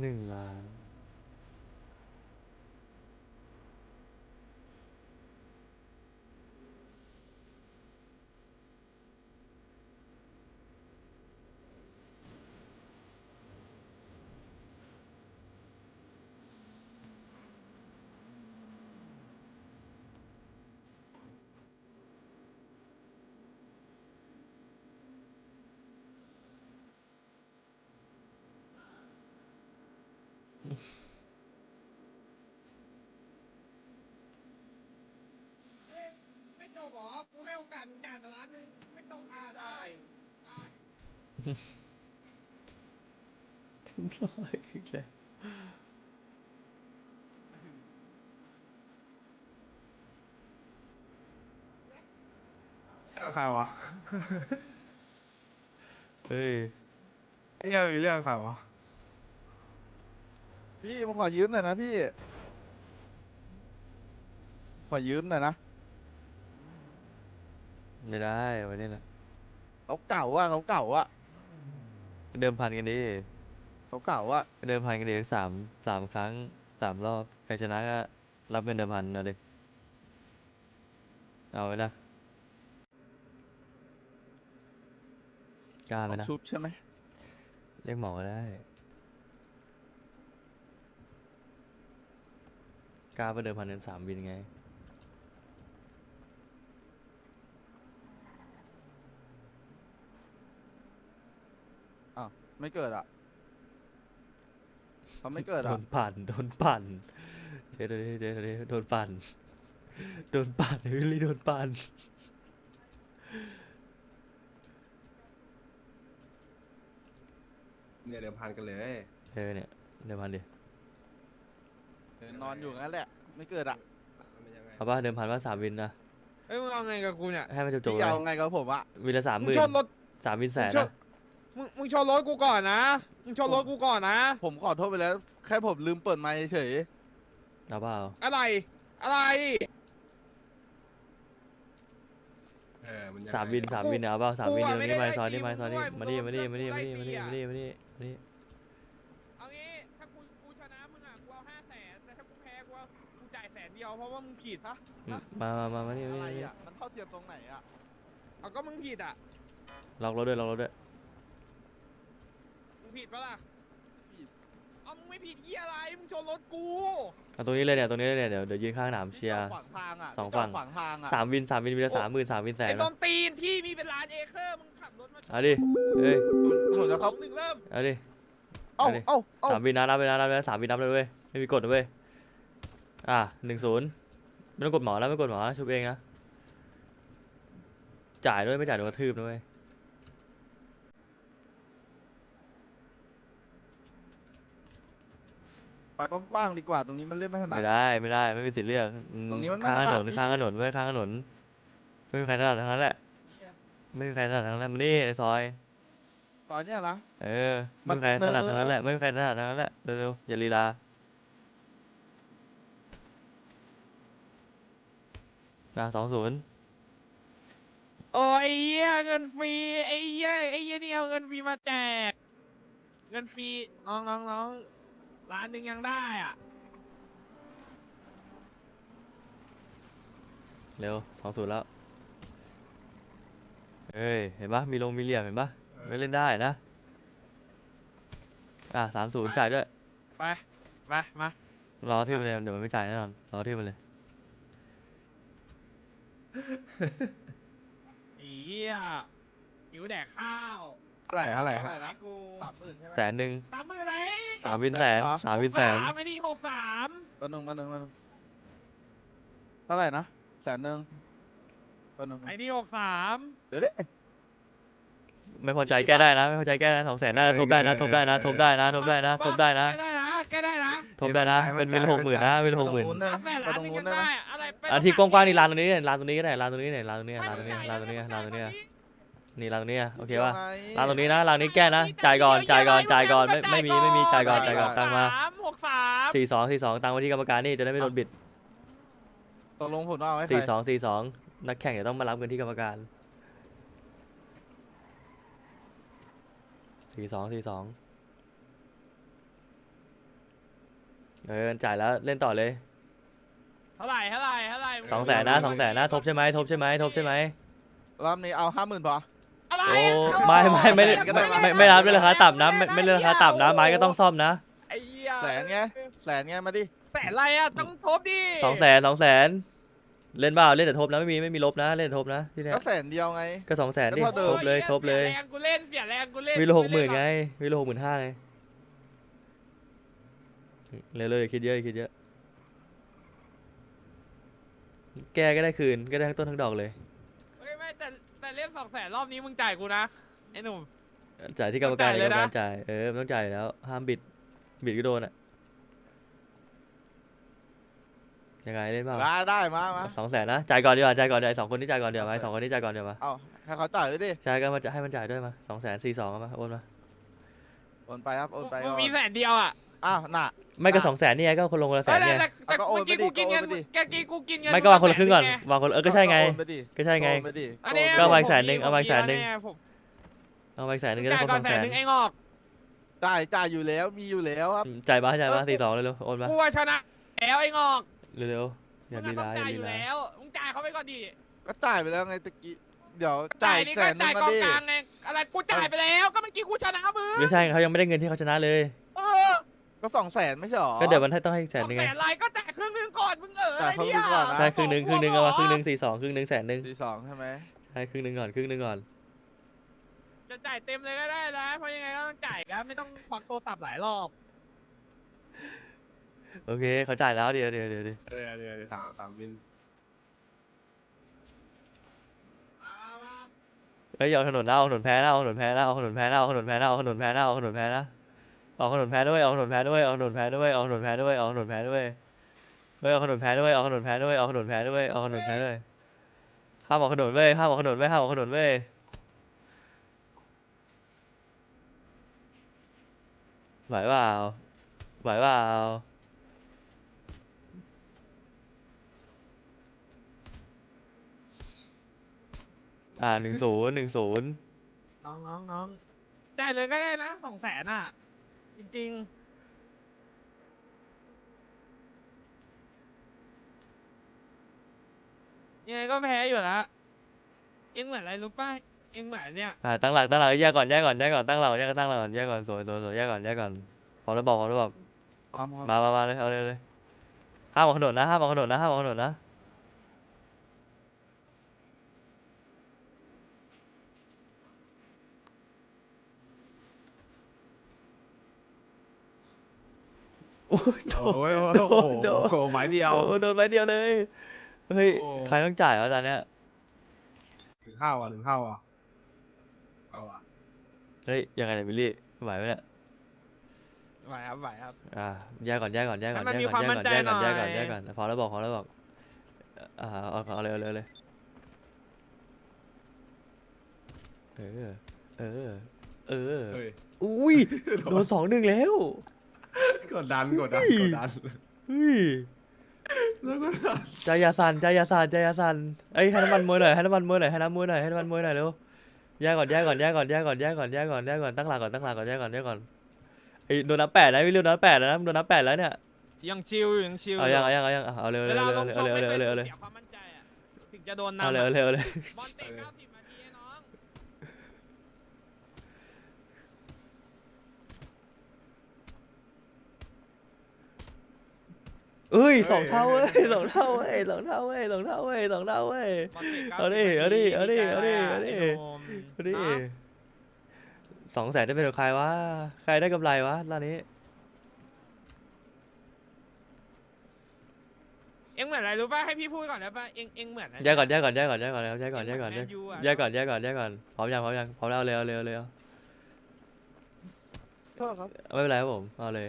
หนึ่งล้ ไม่จบหรอกูให้โอกาสมึงจ่ายแต่ล้านหนึงไม่ต้องอาได้ถึงร้อยอีกแล้วใครวะ เฮ้ยไอ้เหี้ยมีเรื่องใครวะ พี่ผมขอยืมหน่อยนะพี่ ขอยืมหน่อยนะไม่ได้วันนี้นะเขาเก่าอะเขาเก่าอะเดิมพันกันดิเขาเก่าอะเดิมพันกันดิสามสามครั้งสามรอบใครชนะก็รับเป็นเดิมพันเอาดิเอาไว้ละกล้าไหมนะชุบใช่ไหมเรียกหมอก็ได้ กล้าเป็นเดิมพันกันสามวินไง อ้าวไม่เกิดอะเขาไม่เกิดโดอะนปั่น โดนปั่นเจ๊เดี๋ยวดิเจ๊เดี๋ยวดิโดนปั่น โดนปั่นวิลลี่โดนปั่น เนี่ยเดิมพันกันเลยเออเนี่ยเดิมพันดิ นอนอยู่งั้นแหละ ไม่เกิดอะมันยังไงเอาป่ะเดิมพันว่าสามวินนะเอ้ยมึงเอาไงกับกูเนี่ยให้มันจบๆพี่เลเอายไงกับผมอะวินละสามหมึงมื่นชนรถสามวินแสนมึงชนนะมึงมึงชนรถกูก่อนนะมึงชนรถกูก่อนนะ ผมขอโทษไปแล้ว แค่ผมลืมเปิดไมค์เฉยเอาเปล่าอะไร อะไรเออมันยังไงสามวินสามวินเนี่ยเอาเปล่าสามวินกูเดี๋อะยวนี้ไม่มาได้ซอยนี่ไล่มาซอยนี่มึมางนี่ด้วยมานี่มึมางนี่โดมานนี่ไล่มาตีนี่อะมานี่มานี่มานี่ เอางี้ถ้ากูกูชนะมึงอะกูเอาห้าแสนแต่ถ้ากูแพ้กูเอากูจ่ายแสน เดียวเพราะว่ามึงผิดฮะอืมมามามามานี่ๆมาอะไรนี่มานี่อะมันเท่าเทียมตรงไหนอะเอาก็มึงผิดอะล็อกรถด้วยล็อกรถด้วย มึงผิดปะล่ะผิดเอามึงไม่ผิดที่อะไรมึงชนรถกูเอาตรงนี้เลยเนี่ยตรงนี้เลยเนี่ยเดี๋ยวเดี๋ยวยืนข้างสนามเชียร์ขวางทางอะสองฝั่ง ขวางทางอะสามวินสามวินวินละสามหมื่นสามวินแสไอ้นต้นะนตีนที่มีเป็นล้านเอเคอร์มึงขับรถมาชนเอาดิเอ้ยผมจะสเข้าองหนึ่งเริ่มเอาดิเอ้าเอาดิ เอ้าเอ้าสามวินนะรับเลยนะรับเลยนะสามวินนับเลยเว้ยไม่มีกฎนะเว้ย อะหนึ่งศูนย์ไม่ต้องกดหมอแล้วไม่กดหมอนะชุบเองนะ จ่ายด้วยไม่จ่ายโดนกระทืบนะเว้ยไปกว้างๆดีกว่าตรงนี้มันเล่นไม่ถนัด ไม่ได้ไม่ได้ไม่มีสิทธิ์เลือกอืมตรงนี้มันไม่ข้างถนนถนัดข้างถนนเว้ยข้างถนนไม่มีใครถนัดทั้งนั้นแหละไม่มีใครถนัดทั้งนั้นมานี่ไอ้ซอย ตอนเนี้ยนะ เออมัไม่นมีใครถนัดเออทั้งนั้นแหละไม่มีใครถนัดทั้งนั้นแหละเร็วๆอย่าลีลา นะสองศูนย์โอ้ยเหี้ยเงินฟรีไอ้เหี้ยไอ้เหี้ยนี่เอาเงินฟรีมาแจก เงินฟรีน้องน้องน้องร้านหนึ่งยังได้อะเร็วสองศูนย์แล้วเอ้ยเห็นปะมีลงมีเหลี่ยมเห็นปะไม่เล่นได้นะ อะสามศูนย์จ่ายด้วย ไป ไป มา รอที่มันเลยเดี๋ยวมันไม่จ่ายแน่นอน รอที่มันเลย ไอ้เหี้ยหิวแดกข้าวเท่าไหร่เท่าไหร่เท่าไหร่นะนะกูสามหมื่นใช่ไหมแสนหนึ่งสามหมื่นไหนสามวินแสนเหรอสามวินแสน สามไอ้นี่หกสามตัวหนึ่งมาหนึ่งมาหนึ่งเท่าไหร่นะแสนหนึ่งตัวหนึ่งไอ้นี่หกสามเดี๋ยวดิ ไม่พอใจแก้ได้นะไม่พอใจแก้นะสองแสนน่าจะทบได้นะทบได้นะทบได้นะทบได้นะทบได้นะแก้ได้นะแก้ได้นะทบได้นะเป็นเป็นหกหมื่นนะเป็นหกหมื่นไปแม่ตร้านรงหนึงนู้นยังได้ไหมได้อะ อะไรไปอะตรงที่ไหกว้างๆนี่ร้านตรงนี้เนี่ยร้านตรงนี้ก็ได้ร้านตรงนี้เนี่ยร้านตรงนี้ร้านตรงนี้ไม่ร้านตรงนี้ไม่ร้านตรงนี้ไม่นี่ร้านตรงนี้โอเคดี๋ยวป่ะไงร้านตรงนี้นะร้านนี้แก้นะจ่ายก่อนจ่ายก่อนจ่ายก่อนไม่ไม่มีไม่มีจ่ายก่อนจ่ายก่อนตังค์มาสามหกสามสี่สองสี่สองตังค์ไว้ที่กรรมการนี่จะได้ไม่โดนบิดตกลงผมต้องเอาให้ใครสี่สองสี่สองนักแข่งจะต้องมารับเงินที่กรรมการสี่สองสี่สองเออจ่ายแล้วเล่นต่อเลยเท่าไหร่เท่าไหร่เท่าไหร่สองแสนนะสองแสนนะทบใช่ไหมทบใช่ไหมทบใช่ไหมรอบนี้เอาห้าหมื่นพออะไรโอ้อะไม่ไม่ไม่ได้ก็ได้วะไม่ไม่รับด้วยราคาต่ำนะไม่ไม่ได้ราคาต่ำนะไม้ก็ต้องซ่อมนะไอ้เหี้ยแสนไงแสนไงมาดิแสนอะไรอะต้องทบดิสองแสนสองแสนเล่นเปล่าเล่นแต่ทบนะไม่มีไม่มีลบนะเล่นแต่ทบนะที่เนี้ยก็แสนเดียวไงก็สองแสนดิก็เท่าเดิมทบเลยทบเลยเสีแรงกูเล่นเสียแรงกูเล่นวิโลหกหมื่นไงวิโลหกหมื่นห้าไงเร็วๆอย่าคิดเยอะอย่าคิดเยอะ แกก็ได้คืนก็ได้ทั้งต้นทั้งดอกเลยเฮ้ยไม่แต่แต่เล่นสองแสนรอบนี้มึงจ่ายกูนะไอ้หนุ่ม จ่ายที่กรรมการต้องกรจ่ายเลยนะรมการจ่ายเออมันต้องจ่ายอยู่แล้วห้ามบิดบิดก็โดนอะยังไงเล่นเปล่าได้ได้มามาสองแสนนะจ่ายก่อนดีกว่าจ่ายก่อนเดี๋ยวไอ้สองคนนี้จ่ายก่อนเดี๋ยวมาไอ้สองคนนี้จ่ายก่อนเดี๋ยวมาเอาให้เขาจ่ายเลยดิจ่ายก็มาจะให้มันจ่ายด้วยมาสองแสนสี่สองมาโอนมาโอนไปครับโอนไปมึงก่อนมีแสนเดียวอะ อ้าวน่ะ ไม่ก็อะ สองแสนนี่ไงก็คนลงคนละแสเอ้ยนแต่ไงแต่แต่เอาก็โอนเมื่อกี้ไปดิกูกินเงินก็โอนไปดิ แกกี้กูกินเงินไม่ก็วางคนละครึ่งก่อนไวางคนละเออก็ใช่ไง โอนไปดิก็ใช่ไง โอนไปดิอันนี้ก็เอามาผอีกแสนหนึ่งผเอามาอีกแสนหนึ่งผผมเอามาอีกแสนหนึ่งมีก็แล้วได้เนี่ยครบสองแสนจ่ายก่อนแสนหนึ่งไอ้งอกจ่ายจ่ายอยู่แล้วมีอยู่แล้วครับ อืมจ่ายมาจ่ายมาสี่สองเลยเร็วโอนมากูว่าชนะแล้วไอ้งอกเร็วๆอย่ามึดีงอะต้อร้างยอย่าจ่ายอดียู่ร้ายแล้วมึงจ่ายเขาไปก่อนดิก็จ่ายไปแล้วไงตะกี้เดี๋ยวจ่าจ่ายยนี่แสก็นหนึจ่างยมากองดิกลางไงอะไรกูจ่ายไปแล้วก็เมื่อกี้กูชนะมึงไม่ใช่เขายังไม่ได้เงินที่เขาชนะเลย เออ ก็สองแสนไม่ใช่หรอก็เดี๋ยวมันให้ต้องให้แสสนองหนึ่งแสไงนไรก็จ่ายครึ่งหนึงก่อนมึงเออจ่ายครึ่งหนึ่งก่อนนะ ใช่ครึ่งหนึ่งครึ่งหนึ่งเอามาครึ่งหนึ่งสี่สองครึ่งหนึ่งแสนหนึ่งตีสองใช่ไหมใช่ครึ่งหนึ่งก่อนครึ่งหนึ่งก่อน จะจ่ายเต็มเลยก็ได้นะเพราะยังไงก็ต้องจ่ายครับไม่ต้องควักโทรศัพท์หลายรอบโอเคเขาจ่ายแล้วเดี๋ยวเดี๋ยวเดี๋ยวเดี๋ยวเออเดี๋ยวเดี๋ยวสามสามวินเฮ้ยเอาถนนหน้าเอาถนนแพ้หน้าเอาถนนแพ้หน้าเอาถนนแพ้หน้าเอาถนนแพ้หน้าเอาถนนแพ้หน้าเอาถนนแพ้หน้า เอาถนนแพ้ด้วยเอาถนนแพ้ด้วยเอาถนนแพ้ด้วยเอาถนนแพ้ด้วยเอาถนนแพ้ด้วยเฮ้ยเอาถนนแพ้ด้วยเอาถนนแพ้ด้วยเอาถนนแพ้ด้วยเอาถนนแพ้ด้วยห้ามออกถนนเว้ยห้ามออกถนนเว้ยห้ามออกถนนเว้ยไหวเปล่าไหวเปล่าอ่าหนึ่งศูนย์หนึ่งศูนย์น้องน้องน้องจ่ายเลยก็ได้นะสองแสนอะ จริง ๆ ยังไงก็แพ้อยู่แล้วเองเหมือนอะไรรู้ป่ะเองเหมือนเนี่ย อ่าตั้งหลักตั้งหลักแยกก่อนแยกก่อนแยกก่อนตั้งหลักแยกตั้งหลักก่อนแยกก่อนสวยสวยสวยแยกก่อนแยกก่อนพร้อมแล้วบอกพร้อมแล้วบอกพร้อมครับมามามาเลยเอาเลยเลยห้ามออกถนนนะห้ามออกถนนนะห้ามออกถนนนะ โอ้ยโดนโอ้ยโอ้โดนโดนโหไม้เดียว โอ้โดนไปเดียวเลย เฮ้ย โอ้ ใครต้องจ่ายวะตอนเนี้ย ถึงข้าวอะถึงข้าวอะเอาอะเฮ้ย ยังไงเนี่ยบิลลี่ไหวไหมเนี่ย ไหวครับไหวครับ อ่าแยกก่อนแยกก่อนแยกก่อนให้มันแยมีกคก่วาอมนมั่นใจแยกก่อนแยอยกก่อนแยกก่อนแยกก่อนพอแล้วบอกพอแล้วบอกอ่าเอาเอาเลยเอาเลยเอาเลยเออเออเออเฮ้ยอุ้ยโดนสองหนึ่งแล้ว กดดันกดดันเฮ้ยกดดันเฮ้ยแล้วก็ดันใจอยาสั่นใจอยาสั่นใจอยาสั่นเอ้ยให้น้ำมันมวยหน่อยให้น้ำมันมวยหน่อยให้น้ำมวยหน่อยให้น้ำมันมวยหน่อยเร็วแยกก่อนแยกก่อนแยกก่อนแยกก่อนแยกก่อนแยกก่อนแยกก่อนตั้งหลักก่อนตั้งหลักก่อนแยกก่อนแยกก่อนไอ้ยโดนนับแปดนะวิลโดนนับแปดแล้วนะโดนนับแปดแล้วเนี่ยยังชิลอยู่ยังชิลเอายังเอายังเอายังเอาเร็วเวเร็วลาเร็ลวงชเร็วกเร็วไม่เร็วเคยเร็วเร็วเสียความมั่นใจอะถึงจะโดนเอานำเร็วอะเร็วเร็วบอลเตะ90นาทีไอ้น้อง เอ้ยสองเท่าเว้ยสองเท่าเว้ยสองเท่าเว้ยสองเท่าเว้ยสองเท่าเว้ยบอลเตะ90เอาดิเอาดิเอาดิเอาดินาเอาดิทีไอ้หนุ่มดูดิเนาะสองแสนได้เป็นของใครวะใครได้กำไรวะร้านนี้ เอ็งเหมือนอะไรรู้ป่ะให้พี่พูดก่อนได้ป่ะเอ็งเอ็งเหมือนอะไรแยกก่อนแยกก่อนแยกก่อนแยกก่อนแยกก่อนแยกก่อนเอ็งเหมือน Man U อะแยกก่อนแยกก่อนแยกก่อนพร้อมยังพร้อมยังพร้อมแล้วเร็วเร็วเร็วโทษครับไม่เป็นไรครับผมเอาเลย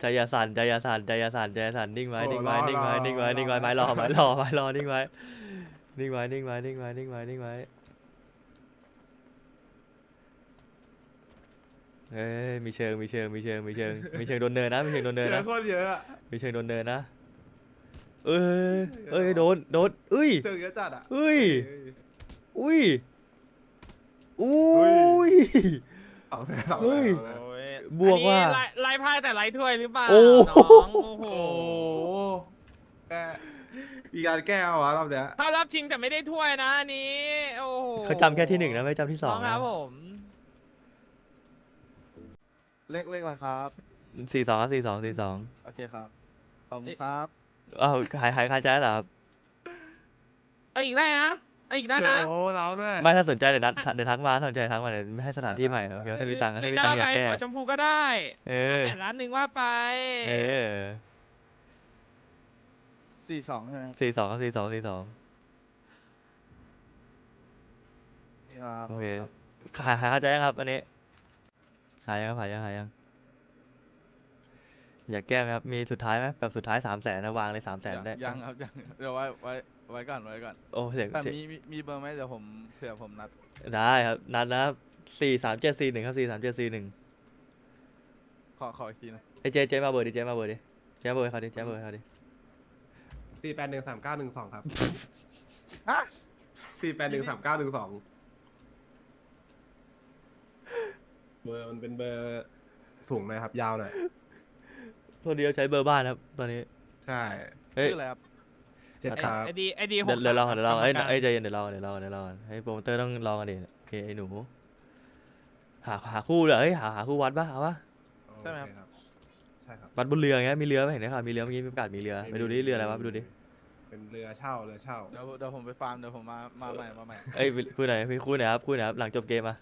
ใจอยาสั่นใจอยาสั่นใจอยาสั่นใจอยาสั่นนิ่งไว้นิ่งไว้นิ่งไว้นิ่งไว้นิ่งไว้ไม้รอไม้รอไม้รอนิ่งไว้นิ่งไว้นิ่งไว้นิ่งไว้นิ่งไว้นิ่งไว้เอ้ยมีเชิงมีเชิงมีเชิงมีเชิงมีเชิงโดนเนินนะมีเชิงโดนเนินเชือนะโคตรเยอะอะมีเชิงโดนเนินนะเอ้ยเอ้ยโดนโดนเอ้ยเชือกเยอะจัดอะเฮ้ยเฮ้ยอุ้ยอุ้ยสองแสนสองเฮ้แสยนโอ้ย บวกว่า อันนี้ไล่ไล่พ่ายแต่ไล่ถ้วยหรือเปล่าโอ้โหน้องโอ้โหโอ้โหแก้มีการแก้เอาวะรอบเนี้ย เข้ารอบชิงแต่ไม่ได้ถ้วยนะอันนี้ โอ้โหเขาจำแค่ที่หนึ่งนะไม่จำที่สองน้นะครับผมเลขเลขอะไรครับ สี่สองสี่สองสี่สองโอเคครับ ขอบคุณครับ อ้าวหายหายคาใจแล้วเหรอครับ เอาอีกได้นะเอาอีกได้นะโอ้เราด้วยไม่ถ้าสนใจเดี๋ยวนัดเดี๋ยวทักมาถ้าสนใจทักมาเดี๋ยวให้สถานที่ใหม่โอเคถ้ามีตังค์ถ้ามีตังค์อยากแก้หัวชมพูก็ได้เออแต่ร้านหนึ่งว่าไป เออสี่สองใช่ไหมครับสี่สองสี่สองสี่สองนี่ครับโอเคหายหายคาใจยังครับ อันนี้หายยังครับหายยังหายยัง อยากแก้ไหมครับ มีสุดท้ายไหมแบบสุดท้ายสามแสนนะวางเลยสามแสนได้ยังครับยังเดี๋ยวไว้ไว้ไว้ก่อนไว้ก่อนโอ้เสียงแต่เสียงมีมีมีเบอร์ไหมเดี๋ยวผมเผื่อผมนัด ได้ครับ นัดนะครับสี่สามเจ็ดสี่หนึ่งครับสี่สามเจ็ดสี่หนึ่งขอขออีกทีนะไอ้เจเจมาเบอร์ดิเจมาเบอร์ดิเจมาเบอร์ให้เขาดิเจมาเบอร์ให้เขาดิสี่แปดหนึ่งสามเก้าหนึ่งสองครับสี่แปดหนึ่งสามเก้าหนึ่งสองเบอร์มันเป็นเบอร์สูงหน่อยครับ ยาวหน่อย ตัวเดียวใช้เบอร์บ้านครับ ตอนนี้ ใช่เฮ้ยชื่ออะไรครับเจ็ดครับ ไอดีไอดีหเดี๋ยกวเดี๋ยวลองก่อนเดี๋ยวลองเอ้ยกรรมการเอ้ยใจเย็นเดี๋ยวลองก่อนเดี๋ยวลองก่อนเดี๋ยวลองก่อนให้โปรโมเตอร์ต้องลองกันดิโอเคไอ้หนู หาหาคู่เลยเฮ้ยหาหาคู่วัดปะเอาปะใช่ไหมครับโอเใช่ครับ วัดบนเรือไงมีเรือไหมเห็นไหมครับมีเรือเมื่อกี้มีประกาศมีเรือไปดูดิเรืออะไรวะไปดูดิเป็นเรือเช่าเรือเช่าเดี๋ยวเดี๋ยวผมไปฟาร์มเดี๋ยวผมมามาใหม่มาใหม่เอ้ยคุยหน่อยพี่คุยหน่อยครับคุยหน่อยครับหลังจบเกมมา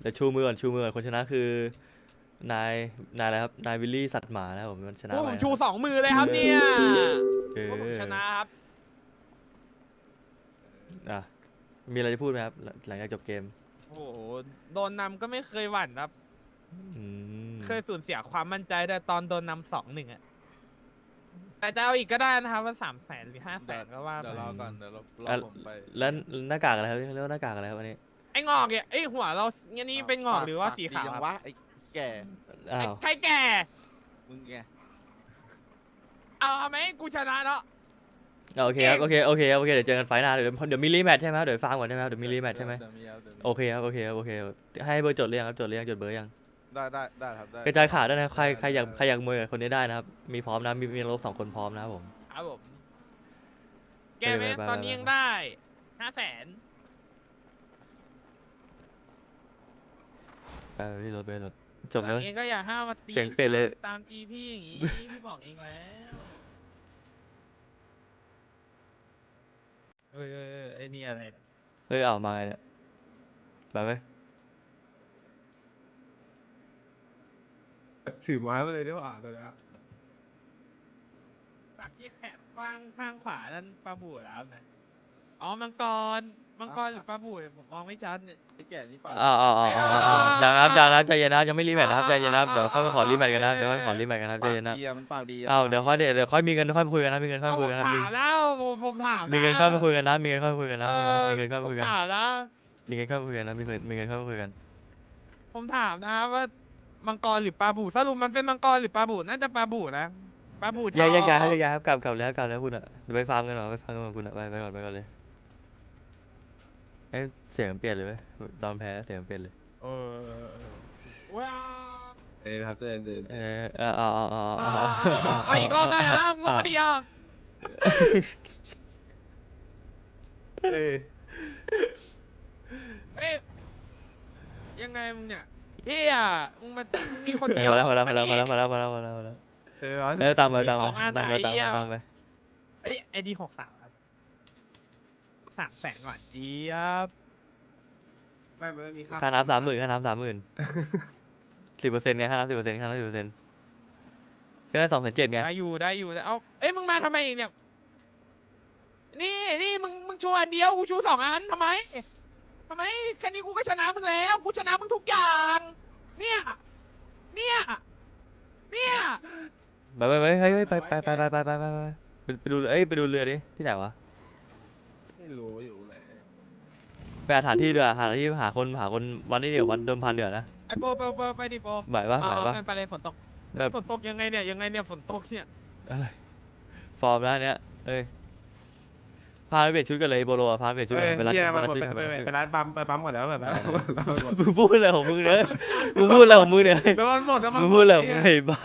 เดี๋ยวชูมือก่อนชูมือก่อนคนชนะคือ นาย นายอะไรครับ นายวิลลี่สัตว์หมานะครับผมมันชนะพวกไปผมนะชูสองมือเลยครับเนี่ยเอพวกผมอชนะครับ อะมีอะไรจะพูดไหมครับหลังหลังจากจบเกมโอ้โห โดนนำก็ไม่เคยหวั่นครับ อืมเคยสูญเสียความมั่นใจแต่ตอนโดนนำสองหนึ่งอะแต่จะเอาอีกก็ได้นะครับว่าสามแสนหรือห้าแสนก็ว่าเดี๋ยวไปรอก่อนเดี๋ยวรอรออะผมไปแล้วหน้ากากอะไรครับเรียกว่าหน้ากากอะไรครับอันนี้ไอ้งอกเนี่ยไอ้หัวเราเนี่ยนี่เป็นงอกหรือว่าสีขาวปกดียังครับ วะไอ้ แก่อ้าไอ้วใครแก่ มึงไงเอาเอาไหมกูชนะแล้วอะโอเคครับโอเคโอเคครับโอเคเดี๋ยวเจอกันไฟล์หน้าเดี๋ยวเดี๋ยวมีรีแมทใช่ไหมครับเดี๋ยวฟังก่อนใช่ไหมครับเดี๋ยวมีรีแมทใช่ไหมเดี๋ยวมีครับเดี๋ยวมีโอเคครับโอเคครับโอเคให้เบอร์จดเรียงครับจดเรียงจดเบอร์ยังได้ได้ได้ครับได้กระจายข่าวด้วยนะครับใครใครอยากใครอยากมวยกับคนนี้ได้นะครับมีพร้อมนะมีมีรถสองคนพร้อมนะครับผมครับผมแก้ไหมไปไปไปตอนนี้ยังได้ห้าแสนไปที่รถไปรถ จบแล้ว เองก็อย่าห้ามมาตีเสียงเปลี่ยนเลย ตามตีพี่อย่างงี้ พี่บอกเองแล้วเอ้ยเอ้ยเอ้ยไอ้นี่อะไรเนี่ยเฮ้ยเอามาไงเนี่ยไปไหมถือไม้มาเลยดีกว่าตัวเนี้ยสักที่แขนข้างข้างขวานั่นปลาบู่แล้วนะอ๋อมังกร มังกรหรือปลาบู่ผมมองไม่ชัดเนี่ยไอ้แก่นี่ปะ อ้าวอ้าวอ้าวอ้าวอ้าวยังครับยังครับใจเย็นนะครับยังไม่รีแมทนะครับใจเย็นนะครับเดี๋ยวค่อยไปขอรีแมทกันนะเดี๋ยวค่อยขอรีแมทกันนะใจปากเย็นนะดีอะมันปากดีะอ้าวปากเดี๋ยวค่อยเดี๋ยวเดี๋ยวค่อยมีเงินค่อยมาคุยกันนะมีเงินค่อยเอามาผคุยมกันนะมีถามแล้วผมผมถามมีเงินค่อยมาคุยกันนะมีเงินค่อยมาคุยกันนะเออมีเงินค่อยผมาคุมยกันถามแล้วมีเงินค่อยมาคุยกันนะมีเงินมีเงินค่อยมาคุยกัน ผมถามนะว่ามังกรหรือปลาบู่สรุปมันเป็นมังกรหรือปลาบู่น่าจะปลาบู่นะปลาบู่แยกแยกย้ายจะครับแยกย้ายครับกลับกลับแล้วกลับแล้วคุณอะเดี๋ยวไปฟาร์มกันหน่อยไปฟาร์มกันกับคุณอะไปไปก่อนไปก่อนเลย เอ้เสียงเปลี่ยนเลยไหมตอนแพ้เสียงเปลี่ยนเลยเออว้าเอ้ยครับเดินเดินเออเออเออเออเอาอีกรอบได้นะงอดีอะเอ้ยเอ้ยยังไงมึงเนี่ยเฮียมึงมาตีมีคนเดียวแล้วมาแล้วมาแล้วมาแล้วมาแล้วมาแล้วมาแล้วเออตามมาตามมาตามมาตามมาไอ้ดีหกสาม สามแสนก่อนเจี๊ยบไม่ไม่มีค่าค่าน้ำสามหมื่นค่าน้ำสามหมื่นสิบเปอร์เซ็นต์ไงค่าน้ำสิบเปอร์เซ็นต์ค่าน้ำสิบเปอร์เซ็นต์ก็ได้สองแสนเจ็ดไงได้อยู่ได้อยู่แต่เอาเอ้ยมึงมาทำไมอีกเนี่ยนี่นี่มึงมึงชูอันเดียวกูชูสองอันทำไมทำไมแค่นี้กูก็ชนะมึงแล้วกูชนะมึงทุกอย่าง เนี่ย เนี่ย เนี่ยไปไปไปเฮ้ยเฮ้ยไปไปไปไปไปไปไปไปไปไปดูเอ้ยไปดูเรือดิที่ไหนวะ ไม่รู้อยู่ไหนไปหาสถานที่ด้วยหาสถานที่หาคนหาคนวันนี้เดี๋ยววันเดิมพันเดี๋ยวนะไอโปโปโปไปดิโปไหวปะไหวเอาปะเอาไปเลยฝนตกแบบฝนตกยังไงเนี่ยยังไงเนี่ยฝนตกเนี่ยอะไรฟอร์มแล้วเนี้ยเอ้ยพาไปเปลี่ยนชุดกันเลยโบโลอะพาไปเปลี่ยนชุดเฮ้กัยนไปร้านเฮียไปมันร้านหมดชุดไปกันไปไปร้านชุดไปร้านปั๊มไปปั๊มก่อนแล้วแบบนั้นมึงพูดอะไรของมึงเนี่ยมึงพูดอะไรของมึงเนี่ยไปปั๊มหมดแล้วมึงพูดอะไรของมึงไอ้บ้า